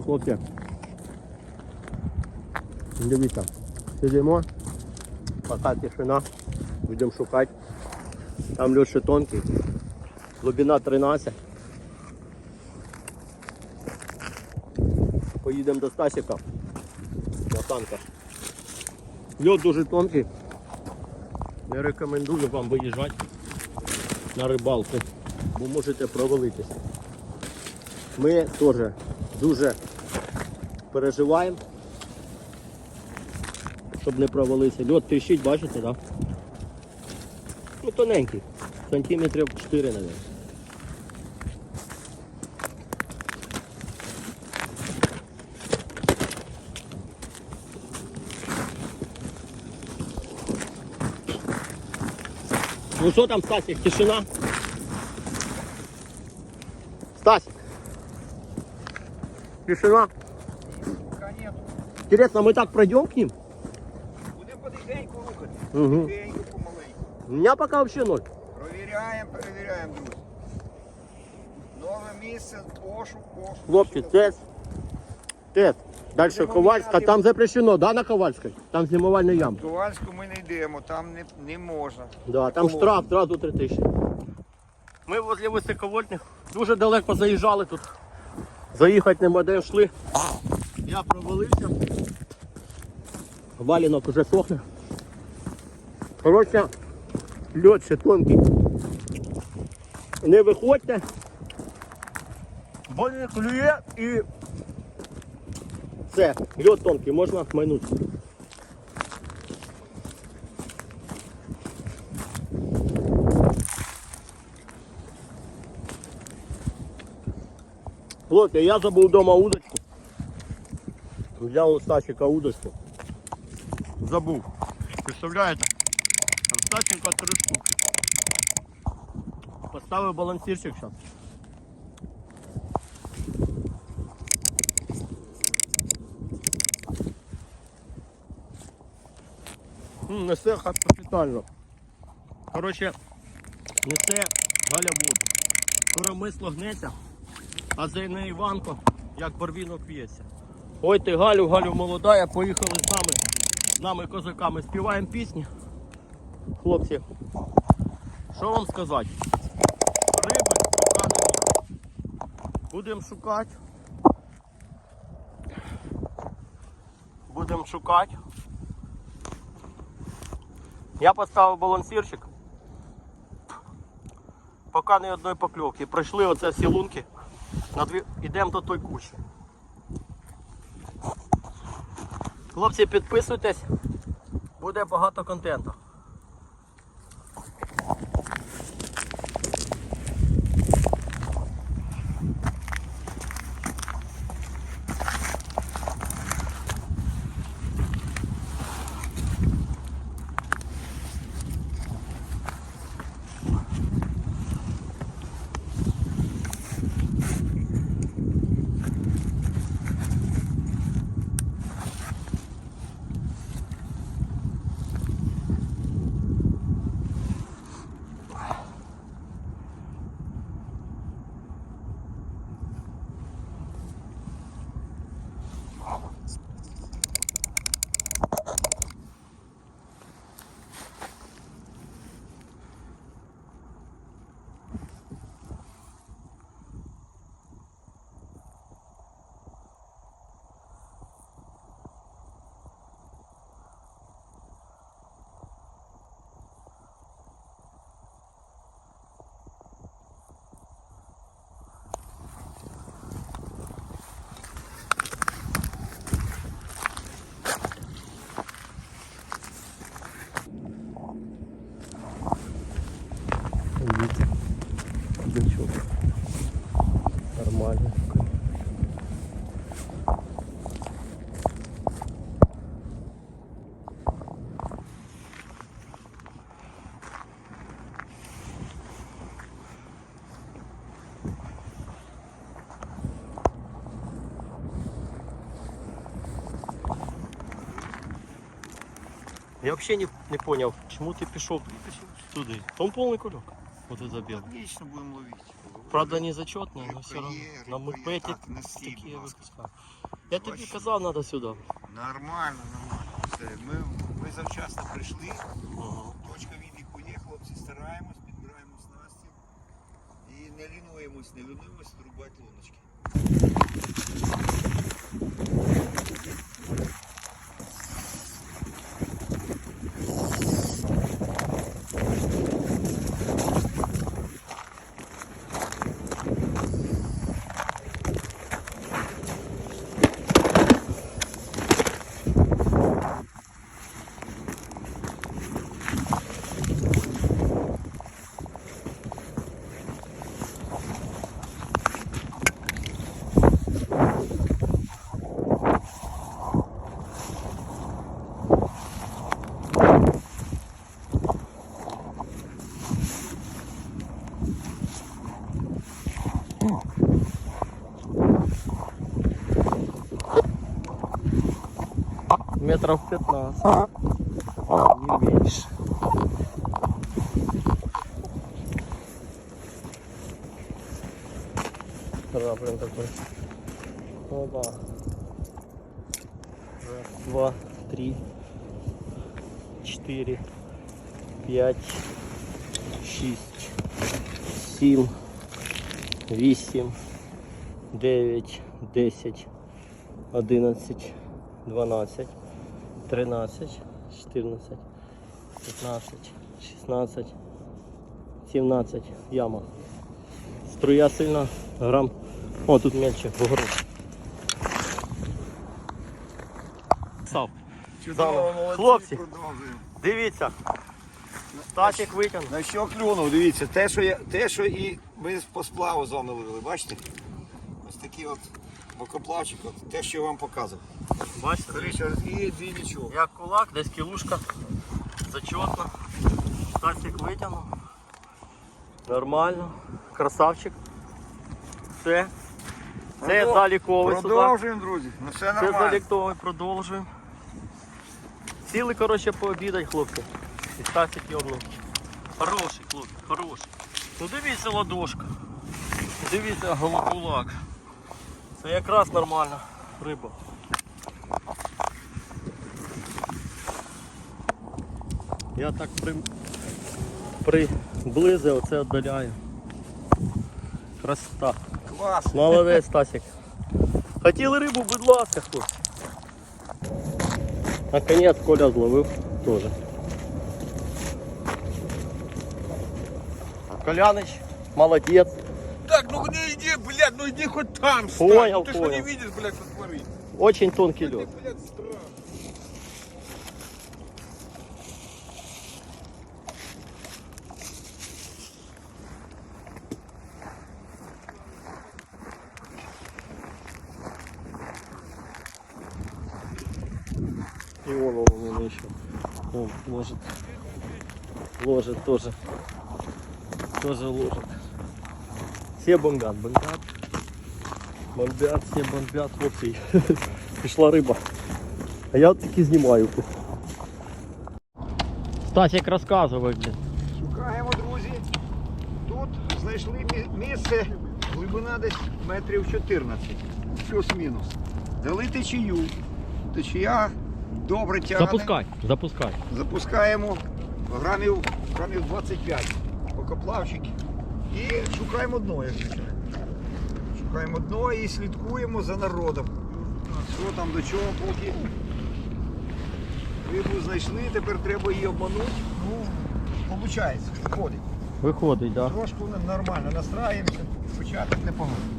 Хлопці. Дивіться. Сидимо. Пока тишина. Будемо шукати. Там льот ще тонкий. Глибина 13. Поїдемо до Стасіка. На танках. Льот дуже тонкий. Не рекомендую вам виїжджати на рибалку, бо можете провалитися. Ми теж дуже переживаємо, щоб не провалився. Льот тріщить, бачите, так? Да? Ну, тоненький, сантиметрів 4, мабуть. Ну що там, Стасик, тишина? Стасик. Тишина. Интересно, мы так пройдем к ним? Будемо потихеньку рухати. Угу. Потихеньку, помаленьку. У меня пока вообще ноль. Провіряємо, перевіряємо, друзі. Нове місце, пошук, пошук. Хлопці, тест. Тест. Дальше Будемо Ковальська, міняти. там запрещено, да, на Ковальській? Там знімувальний ям. Ковальську ми не йдемо, там не, не можна. Да, там Кого? штраф зразу 3 тисячі. Ми возле високовольтних дуже далеко заїжджали тут. Заїхати нема де йшли. Я провалився. Валінок уже сохне. Коротше, льот ще тонкий. Не виходьте. Бо не клює і все, льот тонкий, можна майнути. Хлопці, я забув вдома удочку. Взяв у Стасика удочку. Забув. Представляєте? А в три штуки. Поставив балансирчик зараз. Несе капітально. Коротше, несе Галя воду. Коромисло гнеться, а за неї Іванко, як барвінок в'ється. Ой ти Галю, Галю молода, поїхали з нами, з нами козаками, співаємо пісні. Хлопці, що вам сказати? Риби поки. Будемо шукати. Будемо шукати. Я поставив балансирчик. Поки ні одної покльовки. Пройшли оце всі лунки. Ідемо до той кущі. Хлопці, підписуйтесь, буде багато контенту. Ничего. Нормально. Я вообще не, не понял, почему ты пішов туди. Там повний кульок. Вот это забил. Отлично будемо ловити. Правда, не зачетний, але Рибка все одно. є, На рибка є. мульпеті Так, не стій, такі будь я ласка. випускаю. Я тобі Бачиш? казав, треба сюди. Нормально, нормально. Все, ми, ми завчасно прийшли. Ага. Точка відліку є, хлопці, стараємось, підбираємо снасті. І не лінуємось, не лінуємось рубати луночки. Метров 15. Не меньше. Краплин такой. Опа. Раз, два, три, четыре, пять, шесть, сім, вісім, дев'ять, десять, одинадцять, дванадцять, Тринадцять, чотирнадцять, п'ятнадцять, шістнадцять, сімнадцять. Яма. Струя сильна, грам. О, тут мельче, вгору. Сав. Чудово, молодці, Хлопці. продовжуємо. Дивіться. Статик витягнув. На що клюнув, дивіться, те, що я, те, що і ми по сплаву з вами ловили, бачите? Ось такий от бокоплавчик, от, те, що я вам показував. Бачите? Скоріше, і двійничок. Як кулак, десь кілушка. Зачетно. Статик витягнув. Нормально. Красавчик. Все. Це Продов- заліковий судак. Продовжуємо, друзі. Ну все Це нормально. заліктовий, продовжуємо. Сіли, коротше, пообідать, хлопці. І Стасик йобнув. Хороший, хлопці, хороший. Ну дивіться ладошка. Дивіться голокулак. Це якраз нормальна риба. Я так при... приблизив, оце віддаляю. Красота. Клас. Молодець, Стасик. Хотіли рибу, будь ласка, хлопці. Наконець Коля зловив теж. Колянич, молодець. иди хоть там стань. Понял, ну, ты что не понял. видишь, блядь, что творит? Очень тонкий лед. блядь, странно. И он, он, он, он еще. Он ложит. Ложит тоже. Тоже ложит. Все бомбят, бомбят. Бомбят, все бомбят. Хлопці. Пішла риба. А я таки знімаю. Стасик розказував, блін. Шукаємо, друзі. Тут знайшли місце, глибина десь метрів 14, плюс-мінус. Дали течію. Течія добре тягне. Запускай, запускай. Запускаємо грамів, грамів 25 покоплавчик. І шукаємо дно, як звичайно. Шукаємо дно і слідкуємо за народом. Що там до чого, поки рибу знайшли, тепер треба її обманути. Ну, виходить, виходить. Виходить, так. Да. Трошку нормально настраємося, початок непоганий.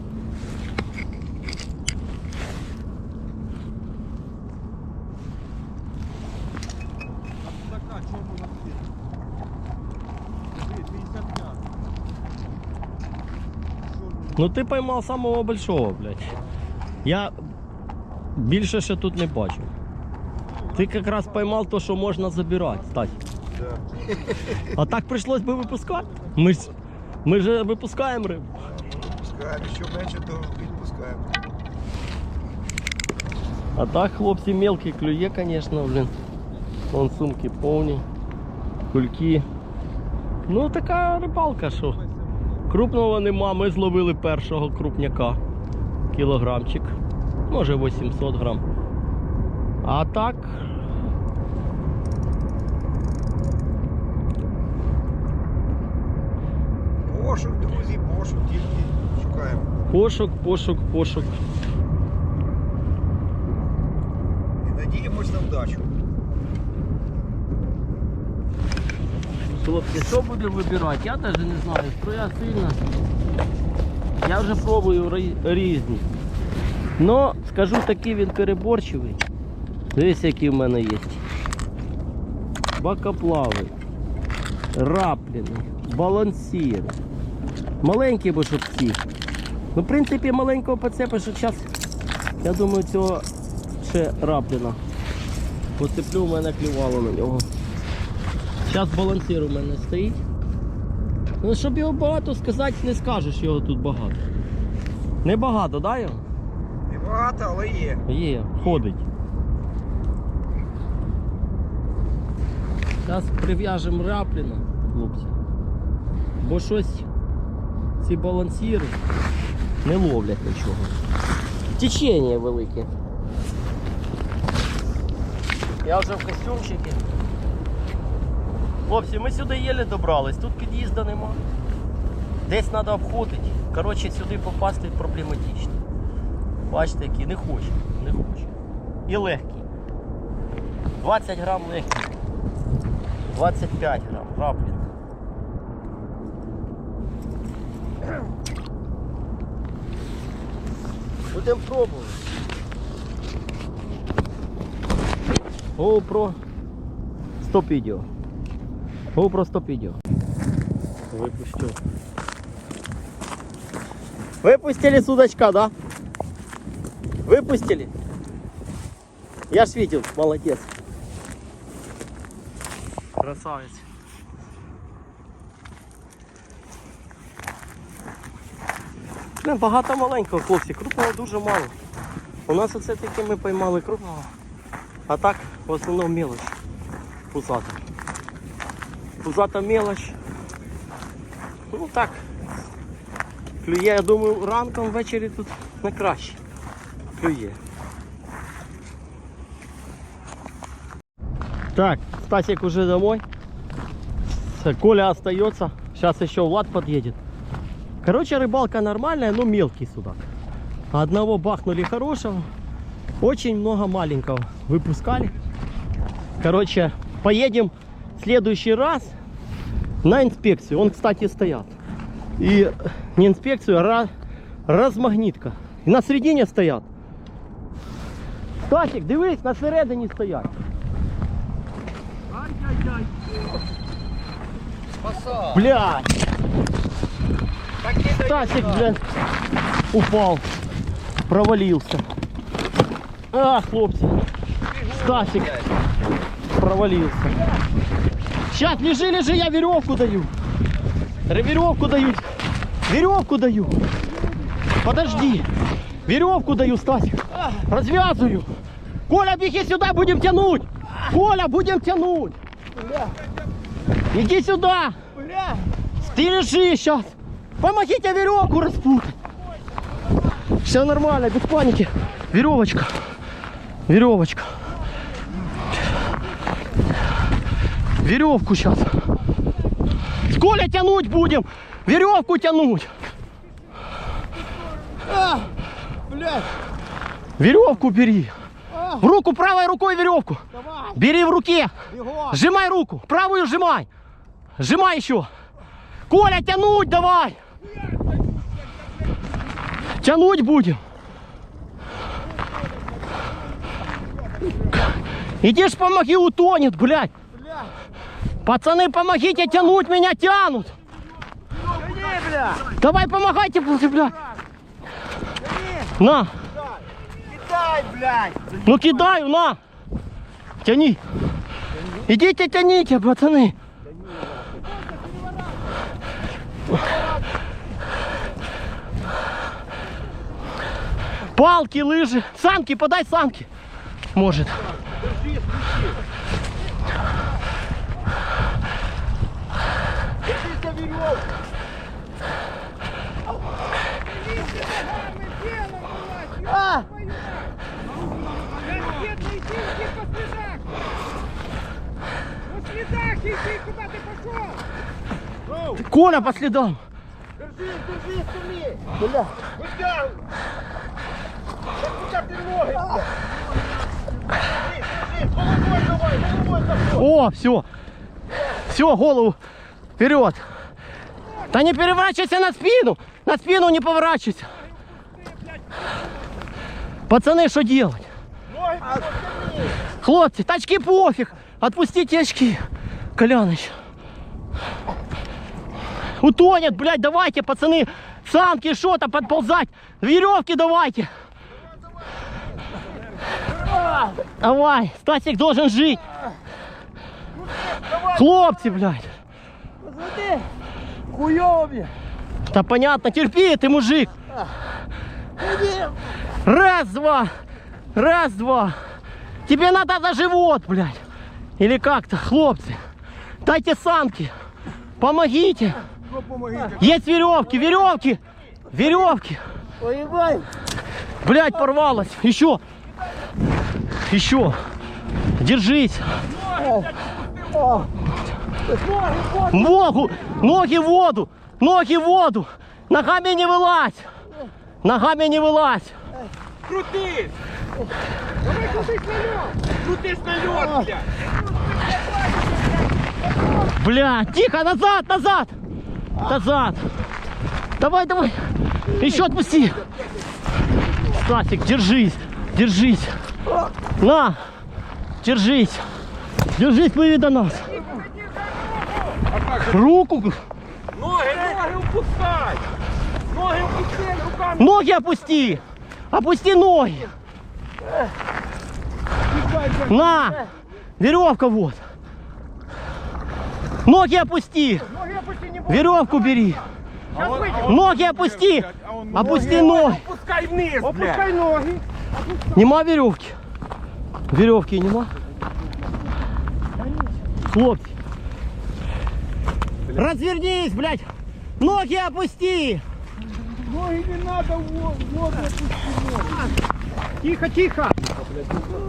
Ну ти поймав самого большого, блядь. Я більше ще тут не бачив. Ти якраз поймав то, що можна забирати, Стась. Да. А так прийшлось би випускати. Ми ж, ми ж випускаємо рибу. Пускаємо, що менше, то відпускаємо. А так, хлопці, мелкий клює, звісно, блін. Вон сумки повні, кульки. Ну така рибалка, що. Крупного нема, ми зловили першого крупняка. Кілограмчик. Може 800 грам. А так. Пошук, друзі, пошук, тільки шукаємо. Пошук, пошук, пошук. І надіємось на вдачу. Хлопці, що будемо вибирати? Я навіть не знаю. Строя сильна. Я вже пробую різні. Но скажу такий він переборчивий. Дивись, які в мене є. Бакоплави, рапліни, балансіри. Маленькі бо щоб ці. Ну, в принципі, маленького поцепа, що зараз, я думаю, цього ще рапліна. Поцеплю, в мене клювало на нього. Зараз балансир у мене стоїть. Ну, щоб його багато сказати, не скажеш його тут багато. Небагато, да, його? Небагато, але є. Є, ходить. Зараз прив'яжемо рапліна, хлопці. Бо щось ці балансіри не ловлять нічого. Течення велике. Я вже в костюмчикі. Хлопці, ми сюди єлі добрались, тут під'їзду нема. Десь треба обходити. Коротше, сюди попасти проблематично. Бачите, який не хоче, не хоче. І легкий. 20 грам легкий. 25 грам, раплін. Будемо пробувати. GoPro стоп відео. GoPro стоп відео. Випустю. Выпустили судачка, да? Выпустили? Я ж видел, молодец. Красавец. Не, багато маленького, хлопці, крупного дуже мало. У нас оце таки ми поймали крупного. А так в основному мелочь. Пузата Пузата мелочь. Ну так. Клює, я думаю, ранком ввечері тут не краще. Клює. Так, Стасик уже домой. С- Коля остается. Сейчас еще Влад подъедет. Короче, рыбалка нормальная, но мелкий судак. Одного бахнули хорошего. Очень много маленького выпускали. Короче, поедем в следующий раз на инспекцию. Он, кстати, стоят. И не инспекцию, а ра- размагнитка. І на середині стоять. Стасик, дивись, на середині стоять. Блядь. Стасик, блядь, упал. Провалился. А, хлопцы. Стасик провалился. Сейчас, лежи, лежи, я веревку даю. Ре- Веревку даю. Веревку даю. Подожди. Веревку даю, Стасик. Развязываю. Коля, беги сюда, будем тянуть. Коля, будем тянуть. Иди сюда. Ты лежи сейчас. Помогите веревку распутать. Все нормально, без паники. Веревочка. Веревочка. Веревку сейчас. Коля тянуть будем. Веревку тянуть. Блядь, Веревку бери. В руку правой рукой веревку. давай, Бери в руке. бегом. Сжимай руку. Правую сжимай. Сжимай еще. Коля, тянуть давай. Тянуть будем. Иди ж помоги, утонет, блядь. Пацаны, помогите тянуть, меня тянут. Бля, Давай помогайте, блядь. На, кидай, блядь. ну кидаю, на. Тяни. Идите, тяните, пацаны. Палки, лыжи, санки, подай санки. Может. Держись за веревку. Держите ногами, телом вылазь, А! Коля по следам. Держи, держи, сумей! Бля! О, все. Все, голову вперед. Да не переворачивайся на спину. На спину не поворачивайся. Пацаны, что делать? Хлопцы, тачки пофиг. Отпустите очки. Коляныч. Утонет, блядь, давайте, пацаны. Самки, что-то подползать. Веревки давайте. Давай, Стасик должен жить. Хлопцы, блядь. Хуёве! Да понятно, терпи, ты мужик. Раз, два. Раз, два. Тебе надо за живот, блядь. Или как-то, хлопцы. Дайте. Помогите. Ну помогите! Есть веревки, веревки. Веревки. Поебай! Блядь, порвалась. Еще. Еще. Держись. Ногу, ноги в воду, ноги в воду. Ногами не вылазь. Ногами не вылазь. Крутись! Давай крутись на лед! Крутись на лед, блядь! Бля, тихо, назад, назад. Назад. Давай, давай. Еще отпусти. Стасик, держись, держись. На, держись. Держись, плыви до нас. Руку, Ноги, ноги упускай! Ноги упусти руками! ноги опусти. Опусти ноги. На, веревка вот. Ноги опусти. Веревку бери. Ноги опусти. Опусти ноги. Опускай вниз! Опускай ноги. Нема веревки. Веревки нема. Хлопці. Развернись, блядь. Ноги опусти. Ноги не надо в во- в воду опусти ноги. Тихо, тихо.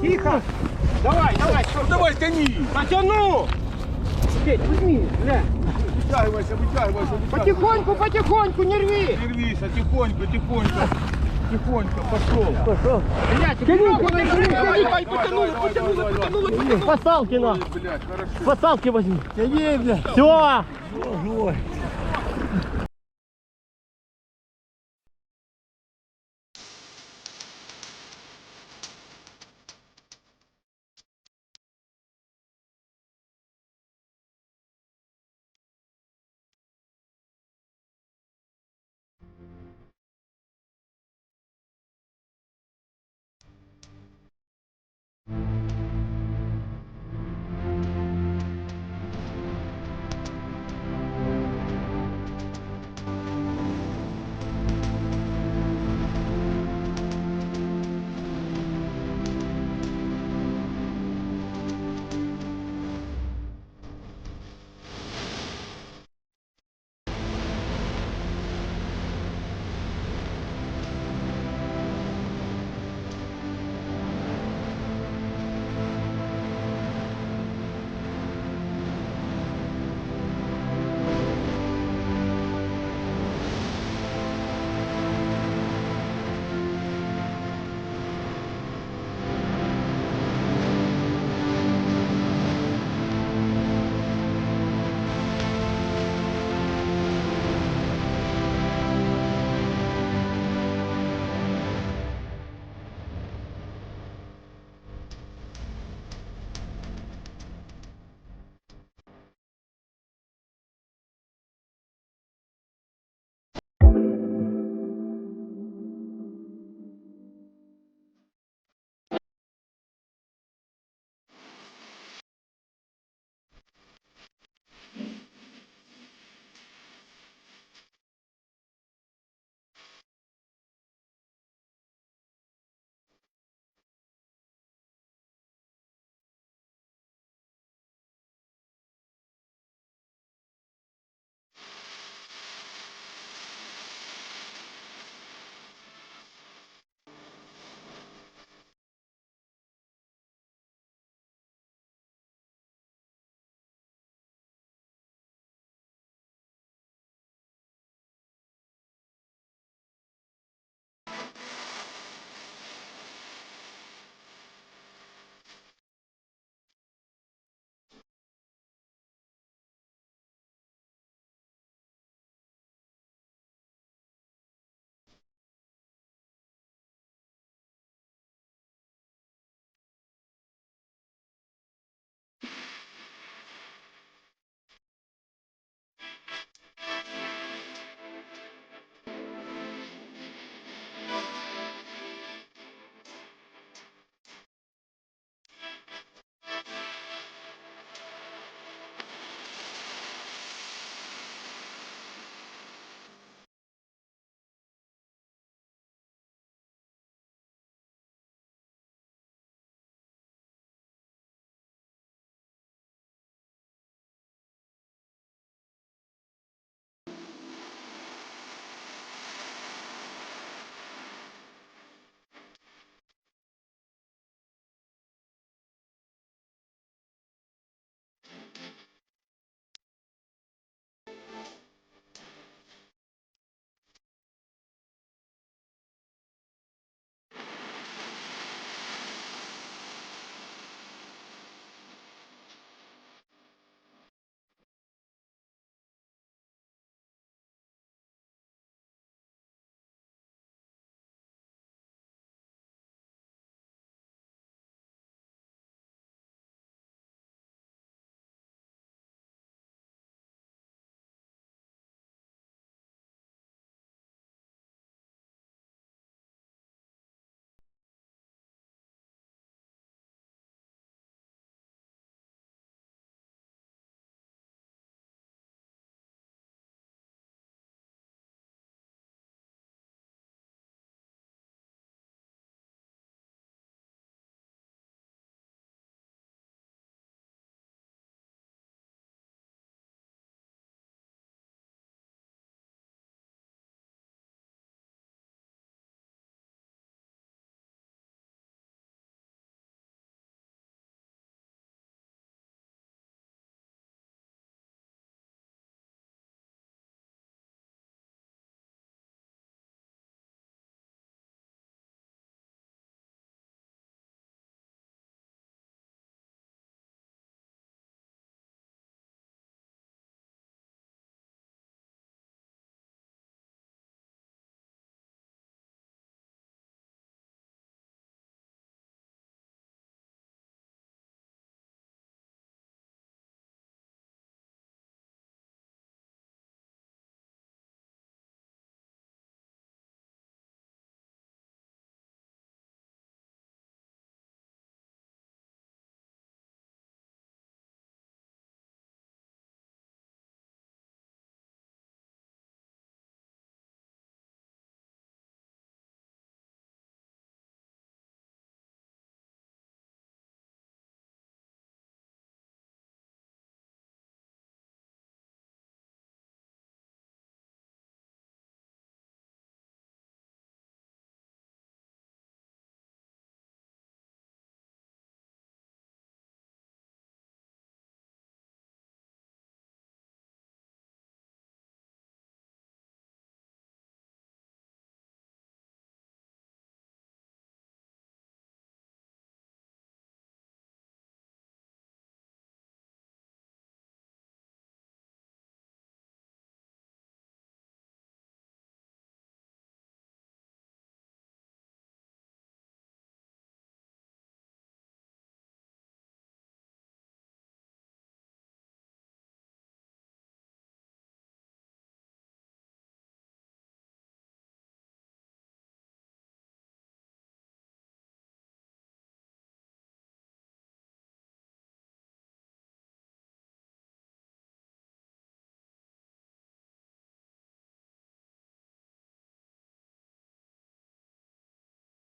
Тихо. Давай, давай, Ну давай, тяни! потяну. Петь, возьми, бля. Вытягивайся, вытягивайся, вытягивайся! Потихоньку, потихоньку, не рви. Не рвися, тихонько, тихонько! Тихонько, пошел! Блядь, веревку не рви. Давай, давай, потянули, потянули, потянули! Посалки на. Блядь, хорошо! Посалки возьми. Тяни, бля! Все.